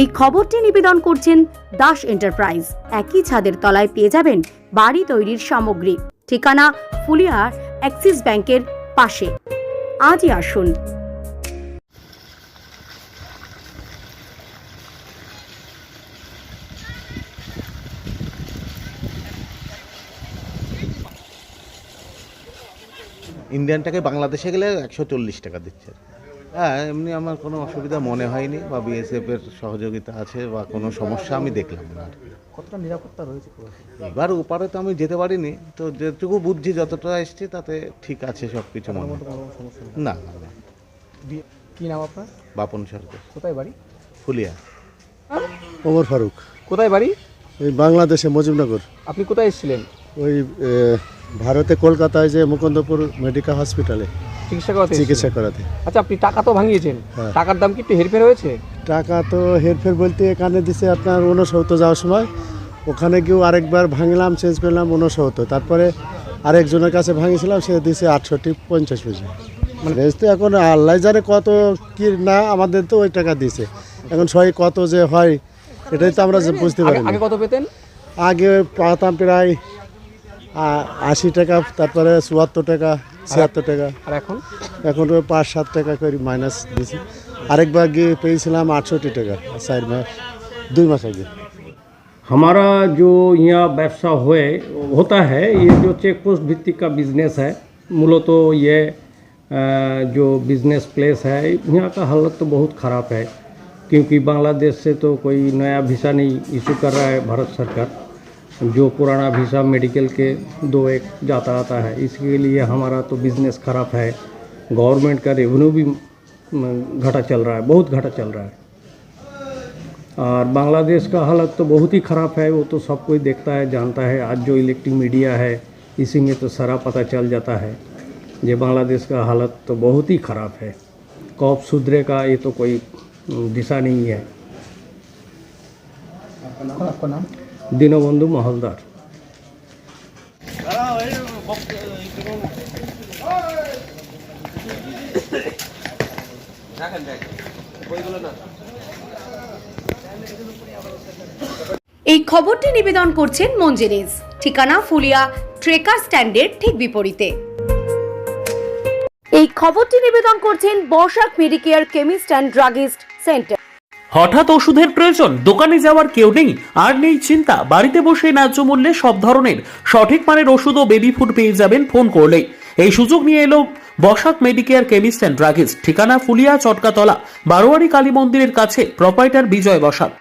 এই খবরটি নিবেদন করছেন দাস এন্টারপ্রাইজ। একই ছাদের তলায় পেয়ে যাবেন বাড়ি তৈরির সামগ্রী। ঠিকানা ফুলিয়ার অ্যাক্সিস ব্যাংকের পাশে। আজই আসুন। ইন্ডিয়ানটাকে বাংলাদেশে গেলে একশো চল্লিশ টাকা দিচ্ছে। হ্যাঁ এমনি আমার কোনো অসুবিধা মনে হয়নি বা বিএসএফ এর সহযোগিতা আছে বা কোনো সমস্যা আমি দেখলাম না। আর কি। কতটা নিরাপত্তা রয়েছে? এবার ওপারে তো আমি যেতে পারিনি তো যেটুকু বুঝছি যতটা এসছি তাতে ঠিক আছে সব কিছু মনে হয়। কোনো সমস্যা নেই। না না না। কি নাম আপনার? বাপন সরকার। কোথায় বাড়ি? ফুলিয়া। ওমর ফারুক। কোথায় বাড়ি? এই বাংলাদেশে মজিবনগর। আপনি কোথায় এসেছিলেন? ওই ভারতে কলকাতায় যে মুকুন্দপুর মেডিকেল হসপিটালে চিকিৎসা করাতে চিকিৎসা করাতে। আচ্ছা আপনি টাকা তো ভাঙিয়েছেন। হ্যাঁ। টাকার দাম কি একটু হেরফের হয়েছে? টাকা তো হেরফের বলতে এখানে দিছে আপনার উনসত্তর যাওয়ার সময়। ওখানে গিয়েও আরেকবার ভাঙলাম চেঞ্জ করলাম উনসত্তর তারপরে আরেকজনের কাছে ভাঙিয়েছিলাম সে দিছে আটষট্টি পঞ্চাশ পয়সা মানে তো এখন আল্লাহ জানে কত কি না আমাদের তো ওই টাকা দিছে। এখন সবাই কত যে হয় এটাই তো আমরা বুঝতে পারি আগে- কত পেতেন? আগে পাতাম প্রায় আশি টাকা তারপরে চুয়াত্তর টাকা ছিয়াত্তর টাকা আর এখন এখন ওই পাঁচ সাত টাকা করে মাইনাস দিয়েছি আরেকবার গিয়ে পেয়েছিলাম আটষট্টি টাকা চার মাস দুই মাস আগে हमारा जो यहाँ व्यवसाय हुए होता है ये जो चेक पोस्ट भित्तिक का बिजनेस है मूलत तो ये अ, जो बिजनेस प्लेस है यहाँ का हालत तो बहुत ख़राब है क्योंकि बांग्लादेश से तो कोई नया वीज़ा नहीं इशू कर रहा है भारत सरकार जो पुराना वीज़ा मेडिकल के दो एक जाता आता है इसके लिए हमारा तो बिज़नेस ख़राब है। गवर्नमेंट का रेवेन्यू भी घटा चल रहा है बहुत घटा चल रहा है। और बांग्लादेश का हालत तो बहुत ही ख़राब है वो तो सब कोई देखता है जानता है। आज जो इलेक्ट्रिक मीडिया है इसी में तो सारा पता चल जाता है ये बांग्लादेश का हालत तो बहुत ही ख़राब है। कब सुधरे का ये तो कोई दिशा नहीं है। आपका नाम? आपका नाम? দীনবন্ধু মহলদার। এই খবরটি নিবেদন করছেন মঞ্জেরিজ। ঠিকানা ফুলিয়া ট্রেকা স্ট্যান্ডের ঠিক বিপরীতে। এই খবরটি নিবেদন করছেন Basak Medicare chemist and druggist centre. হঠাৎ ওষুধের প্রয়োজন, দোকানে যাওয়ার কেউ নেই, আর নেই চিন্তা। বাড়িতে বসে ন্যায্য মূল্যে সব ধরনের, সঠিক মানের ওষুধ ও বেবি ফুড পেয়ে যাবেন ফোন করলেই। এই সুযোগ নিয়ে এলো Basak Medicare chemist and druggist. ঠিকানা ফুলিয়া চটকাতলা, বারোয়ারি কালী মন্দিরের কাছে প্রপাইটার বিজয় বসাক।